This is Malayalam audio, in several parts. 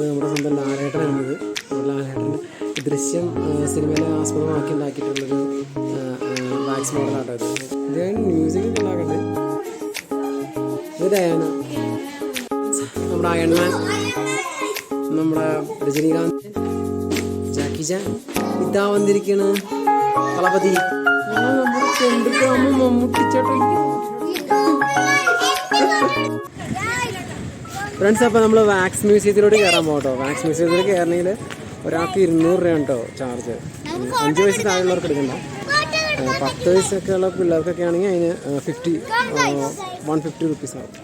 അത് നമ്മുടെ സ്വന്തം ലാലേട്ടൻ എന്നത്. നമ്മുടെ ലാലേട്ടൻ ദൃശ്യം സിനിമയിലെ സിനിമയെ ആസ്പദമാക്കി ഉണ്ടാക്കിയിട്ടുള്ളൊരു വാക്സ് മോഡലാട്ടോ ഇത്. ഇത് മ്യൂസിക് ഉണ്ടാക്കട്ടെ ഇത് ഡയാന. നമ്മുടെ അയൺമാൻ നമ്മുടെ രജനീകാന്ത്. ജാക്കി ജാൻ. ഇതാ വന്നിരിക്കണ്. കളപതി നമ്മുടെ ചെണ്ടുക്കാമ മമ്മൂട്ടിച്ചേട്ടൻ ഫ്രണ്ട്സ് അപ്പോൾ നമ്മൾ വാക്സ് മ്യൂസിയത്തിലോട്ട് കയറാൻ പോകട്ടോ വാക്സ് മ്യൂസിയത്തിൽ കയറണമെങ്കിൽ ഒരാൾക്ക് ഇരുന്നൂറ് രൂപ കേട്ടോ ചാർജ് അഞ്ച് വയസ്സ് താഴെയുള്ളവർക്ക് എടുക്കണ്ട. പത്ത് വയസ്സൊക്കെ ഉള്ള പിള്ളേർക്കൊക്കെ ആണെങ്കിൽ അതിന് ഫിഫ്റ്റി വൺ ഫിഫ്റ്റി റുപ്പീസ് ആവും.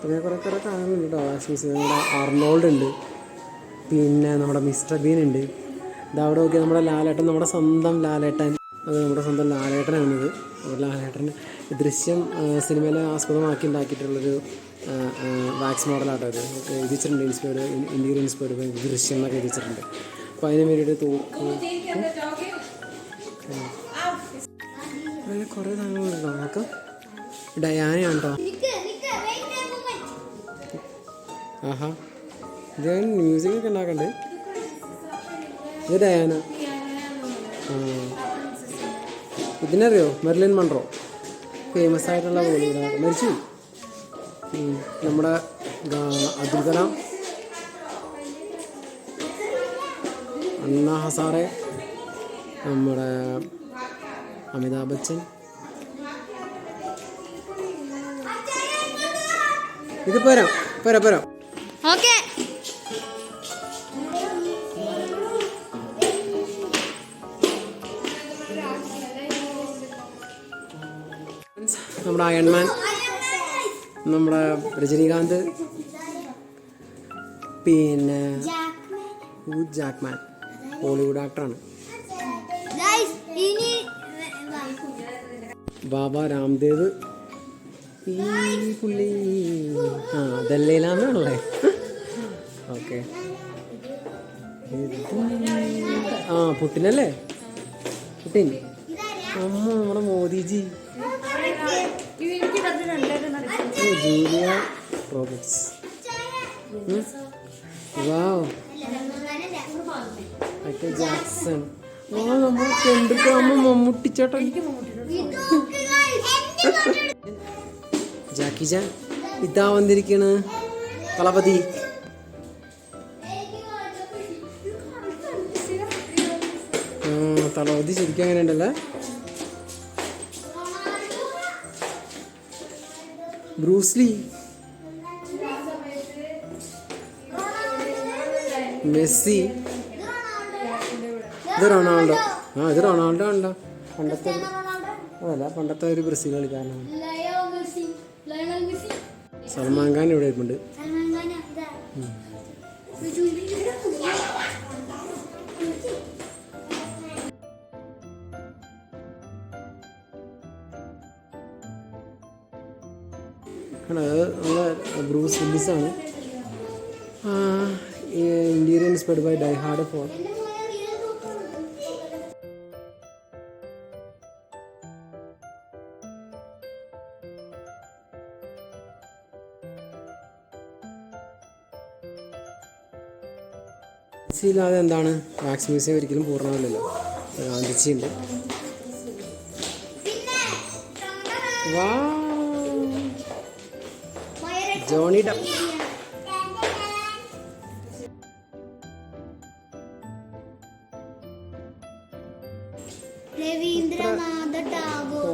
പിന്നെ കുറേ കുറേ കാണുന്നുണ്ട് കേട്ടോ വാക്സ് മ്യൂസിയം നമ്മുടെ അർണോൾഡ് ഉണ്ട്. പിന്നെ നമ്മുടെ മിസ്റ്റർ ബീൻ ഉണ്ട്. ഇത് അവിടെ നോക്കി നമ്മുടെ ലാലേട്ടൻ നമ്മുടെ സ്വന്തം ലാലേട്ടൻ. അത് നമ്മുടെ സ്വന്തം ലാലേട്ടനാണിത്. ലാലേട്ടൻ ദൃശ്യം സിനിമയിലെ ആസ്പദമാക്കി ഉണ്ടാക്കിയിട്ടുള്ളൊരു വാക്സ് മോഡലാട്ടോ ഇത്. എഴുതിച്ചിട്ടുണ്ട് ഇൻസ്പയർഡ് ഇന്ത്യയിൽ ഇൻസ്പയർഡ് ദൃശ്യം എന്നൊക്കെ എഴുതിച്ചിട്ടുണ്ട്. അപ്പോൾ അതിന് വേണ്ടിയിട്ട് തോക്ക് അങ്ങനെ കുറേ സാധനങ്ങളുണ്ടോ നമുക്ക് ഡയാനയാണ്? കേട്ടോ ആഹാ. ഇത് മ്യൂസിക്കൊക്കെ ഉണ്ടാക്കണ്ട്? ഇത് ഡയാന. ആ. ഇതിനറിയോ? Merlin Munro. ഫേമസ് ആയിട്ടുള്ള ബോളിവുഡ് മരിച്ചു. നമ്മുടെ അബ്ദുൽ കലാം. അണ്ണ ഹസാറെ. നമ്മുടെ അമിതാഭ് ബച്ചൻ. ഇത് പോരാ പോരാ പോരാ നമ്മുടെ അയൺമാൻ നമ്മുടെ രജനീകാന്ത് പിന്നെ ജാക്മാൻ ബോളിവുഡ് ആക്ടറാണ്. ബാബ രാംദേവ് ഈ പുള്ളി ആ ദല്ലയിലാന്നാണല്ലേ ഓക്കെ. ആ പുട്ടിനല്ലേ? പുട്ടിൻ. അമ്മ നമ്മുടെ Modiji. Julia Roberts. Wow. Jackson. ആ നമ്മൾ കണ്ടിട്ടാകുമ്പോ മമ്മൂട്ടിച്ചേട്ടൻ. ജാക്കി ഇതാ വന്നിരിക്കണ്. കളപതി ആ തളപതി ശരിക്കും അങ്ങനെ ഉണ്ടല്ലേ ബ്രൂസ്ലി മെസ്സി. ഇത് റൊണാൾഡോ. ആ ഇത് റൊണാൾഡോ ഉണ്ടോ പണ്ടത്തെ അതല്ല പണ്ടത്തെ ഒരു ബ്രസീൽ കളിക്കാരനാണ്. സൽമാൻ ഖാൻ ഇവിടെ ഇരിപ്പുണ്ട് ആണ് അത് നമ്മളെ ബ്രൂസ് വില്ലിസ് ആണ്. ഇന്ത്യയിൽ inspired by Die Hard four ഇല്ലാതെ എന്താണ്? വാക്സ് മ്യൂസിയം ഒരിക്കലും പൂർണമല്ലല്ലോ. ഗാന്ധിജിയുണ്ട്. വാ. Johnny Depp Rabindranath Tagore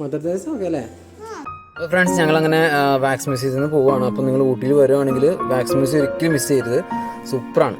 Mother Teresa okay അല്ലേ ഫ്രണ്ട്സ് ഞങ്ങൾ അങ്ങനെ വാക്സ് മ്യൂസിയത്തിൽ നിന്ന് പോവുകയാണ് അപ്പോൾ നിങ്ങൾ ഊട്ടിയിൽ വരുവാണെങ്കിൽ വാക്സ് മ്യൂസിയം ഒരിക്കലും മിസ് ചെയ്യരുത്. സൂപ്പറാണ്